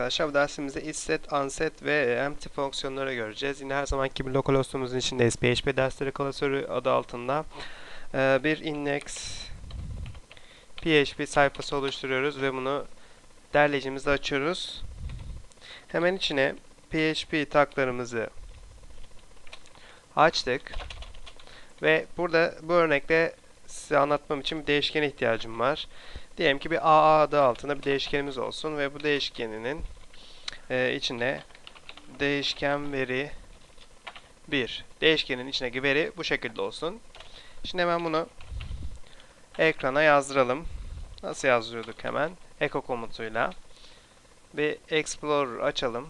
arkadaşlar. Bu dersimizde isset, unset ve empty fonksiyonları göreceğiz. Yine her zamanki gibi localhost'umuzun içindeyiz. PHP dersleri klasörü adı altında Ee, bir index PHP sayfası oluşturuyoruz ve bunu derleyicimizde açıyoruz. Hemen içine PHP taglarımızı açtık. Ve burada bu örnekte size anlatmam için bir değişkene ihtiyacım var. Diyelim ki bir AA adı altında bir değişkenimiz olsun ve bu değişkeninin e, içine değişken veri 1. Değişkenin içindeki veri bu şekilde olsun. Şimdi hemen bunu ekrana yazdıralım. Nasıl yazdırıyorduk hemen? Echo komutuyla. Bir Explorer açalım.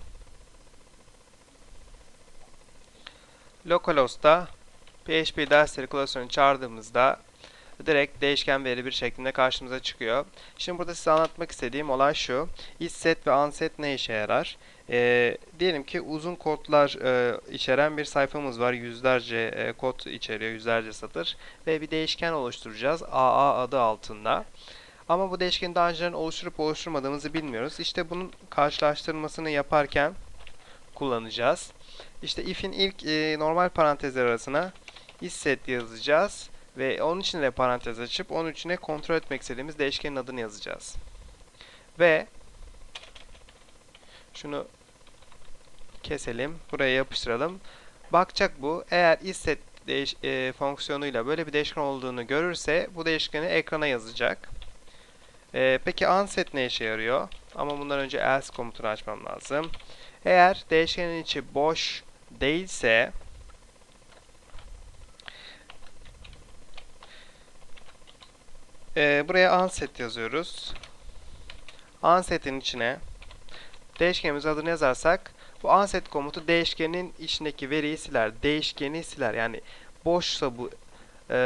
Localhost'ta PHP dersleri klasörünü çağırdığımızda direkt değişken veri bir şeklinde karşımıza çıkıyor. Şimdi burada size anlatmak istediğim olay şu. Isset ve unset ne işe yarar? Ee, diyelim ki uzun kodlar e, içeren bir sayfamız var. Yüzlerce e, kod içeriyor, yüzlerce satır. Ve bir değişken oluşturacağız AA adı altında. Ama bu değişkeni daha önceden oluşturup oluşturmadığımızı bilmiyoruz. İşte bunun karşılaştırmasını yaparken kullanacağız. İşte if'in ilk e, normal parantezler arasına isset yazacağız. Ve onun içine de parantez açıp onun içine kontrol etmek istediğimiz değişkenin adını yazacağız. Ve şunu keselim. Buraya yapıştıralım. Bakacak bu. Eğer isset değiş e, fonksiyonuyla böyle bir değişken olduğunu görürse bu değişkeni ekrana yazacak. E, peki unset ne işe yarıyor? Ama bundan önce else komutunu açmam lazım. Eğer değişkenin içi boş değilse Ee, buraya unset yazıyoruz. Unset'in içine değişkenimiz adını yazarsak bu unset komutu değişkenin içindeki veriyi siler. Değişkeni siler. Yani boşsa bu e,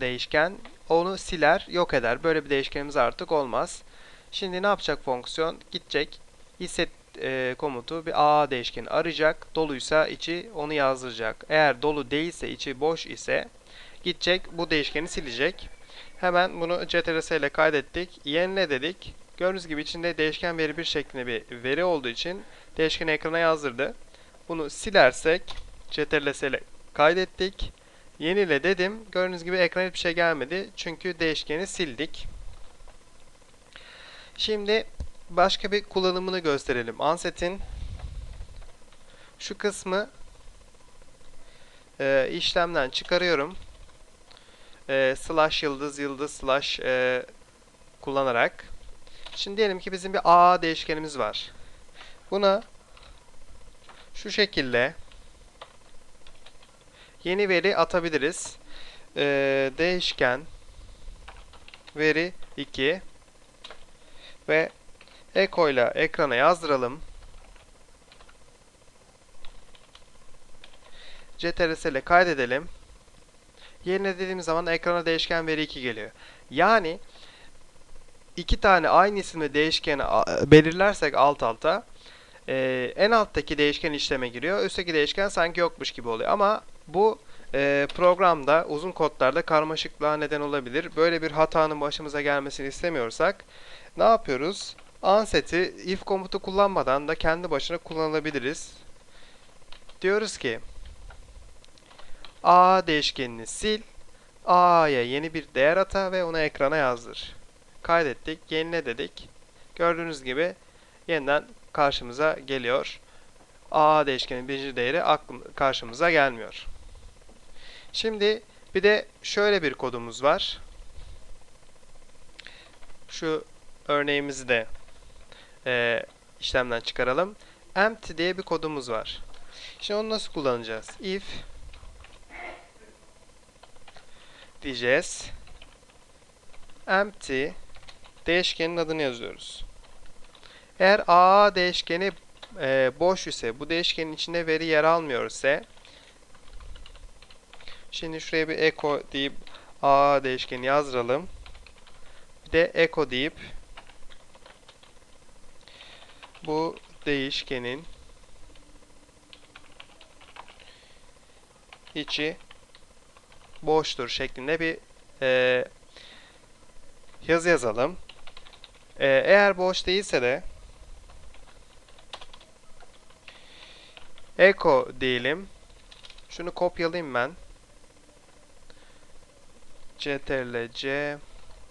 değişken onu siler, yok eder. Böyle bir değişkenimiz artık olmaz. Şimdi ne yapacak fonksiyon? Gidecek isset e, komutu bir AA değişkeni arayacak. Doluysa içi onu yazdıracak. Eğer dolu değilse içi boş ise gidecek bu değişkeni silecek. Hemen bunu CTRS ile kaydettik. Yenile dedik. Gördüğünüz gibi içinde değişken veri bir şeklinde bir veri olduğu için değişkeni ekrana yazdırdı. Bunu silersek CTRS ile kaydettik. Yenile dedim. Gördüğünüz gibi ekrana hiçbir şey gelmedi. Çünkü değişkeni sildik. Şimdi başka bir kullanımını gösterelim. Unset'in şu kısmı e, işlemden çıkarıyorum e, slash yıldız yıldız slash e, kullanarak. Şimdi diyelim ki bizim bir a değişkenimiz var. Buna şu şekilde yeni veri atabiliriz. E, değişken veri 2 ve echo ile ekrana yazdıralım. CTRS ile kaydedelim. Yerine dediğimiz zaman ekrana değişken veri 2 geliyor. Yani iki tane aynı isimli değişkeni belirlersek alt alta e, en alttaki değişken işleme giriyor. Üstteki değişken sanki yokmuş gibi oluyor. Ama bu e, programda uzun kodlarda karmaşıklığa neden olabilir. Böyle bir hatanın başımıza gelmesini istemiyorsak ne yapıyoruz? Unset'i if komutu kullanmadan da kendi başına kullanabiliriz. Diyoruz ki A değişkenini sil. A'ya yeni bir değer ata ve onu ekrana yazdır. Kaydettik. Yenile dedik. Gördüğünüz gibi yeniden karşımıza geliyor. A değişkenin birinci değeri karşımıza gelmiyor. Şimdi bir de şöyle bir kodumuz var. Şu örneğimizi de e, işlemden çıkaralım. Empty diye bir kodumuz var. Şimdi onu nasıl kullanacağız? If diyeceğiz. Empty değişkenin adını yazıyoruz. Eğer AA değişkeni e, boş ise, bu değişkenin içinde veri yer almıyor ise şimdi şuraya bir echo deyip AA değişkeni yazdıralım. Bir de echo deyip bu değişkenin içi boştur şeklinde bir e, yazı yazalım. E, eğer boş değilse de echo diyelim. Şunu kopyalayayım ben. Ctrl C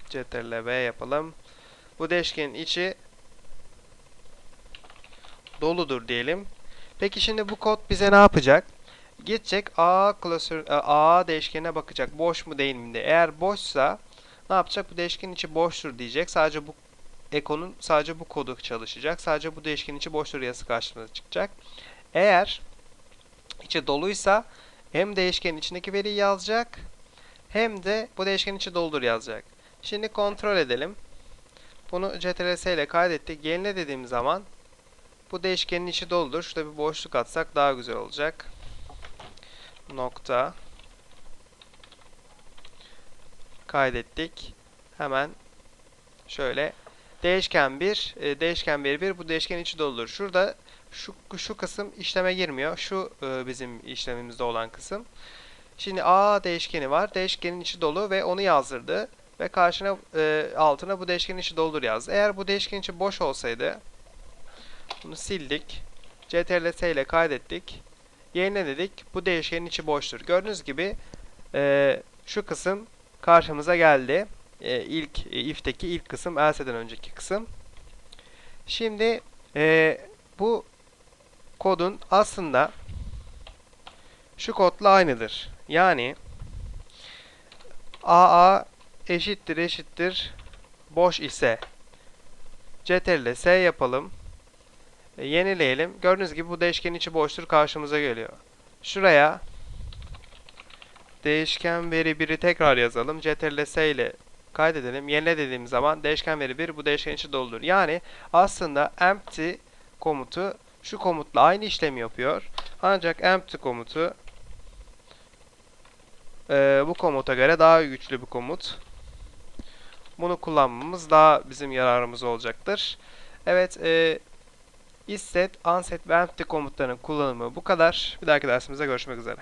Ctrl V yapalım. Bu değişkenin içi doludur diyelim. Peki şimdi bu kod bize ne yapacak? Gidecek A klasör e, A değişkenine bakacak. Boş mu değil mi diye. Eğer boşsa ne yapacak? Bu değişkenin içi boştur diyecek. Sadece bu ekonun sadece bu kodu çalışacak. Sadece bu değişkenin içi boştur yazısı karşımıza çıkacak. Eğer içi doluysa hem değişkenin içindeki veriyi yazacak hem de bu değişkenin içi doludur yazacak. Şimdi kontrol edelim. Bunu ctrl ile kaydettik. Yenile dediğim zaman bu değişkenin içi doludur. Şurada bir boşluk atsak daha güzel olacak. Nokta. Kaydettik. Hemen şöyle değişken 1, e, değişken veri 1 bu değişken içi doludur. Şurada şu şu kısım işleme girmiyor. Şu e, bizim işlemimizde olan kısım. Şimdi A değişkeni var. Değişkenin içi dolu ve onu yazdırdı ve karşına e, altına bu değişkenin içi doludur yazdı. Eğer bu değişken içi boş olsaydı bunu sildik. Ctrl S ile kaydettik. Yenile dedik. Bu değişkenin içi boştur. Gördüğünüz gibi e, şu kısım karşımıza geldi. E, ilk e, if'teki ilk kısım else'den önceki kısım. Şimdi e, bu kodun aslında şu kodla aynıdır. Yani AA eşittir eşittir boş ise Ctrl S yapalım. E, yenileyelim. Gördüğünüz gibi bu değişkenin içi boştur karşımıza geliyor. Şuraya değişken veri 1'i tekrar yazalım. Ctrl S ile kaydedelim. Yenile dediğim zaman değişken veri 1 bu değişken içi doludur. Yani aslında empty komutu şu komutla aynı işlemi yapıyor. Ancak empty komutu e, bu komuta göre daha güçlü bir komut. Bunu kullanmamız daha bizim yararımız olacaktır. Evet, e, isset, unset ve empty komutlarının kullanımı bu kadar. Bir dahaki dersimizde görüşmek üzere.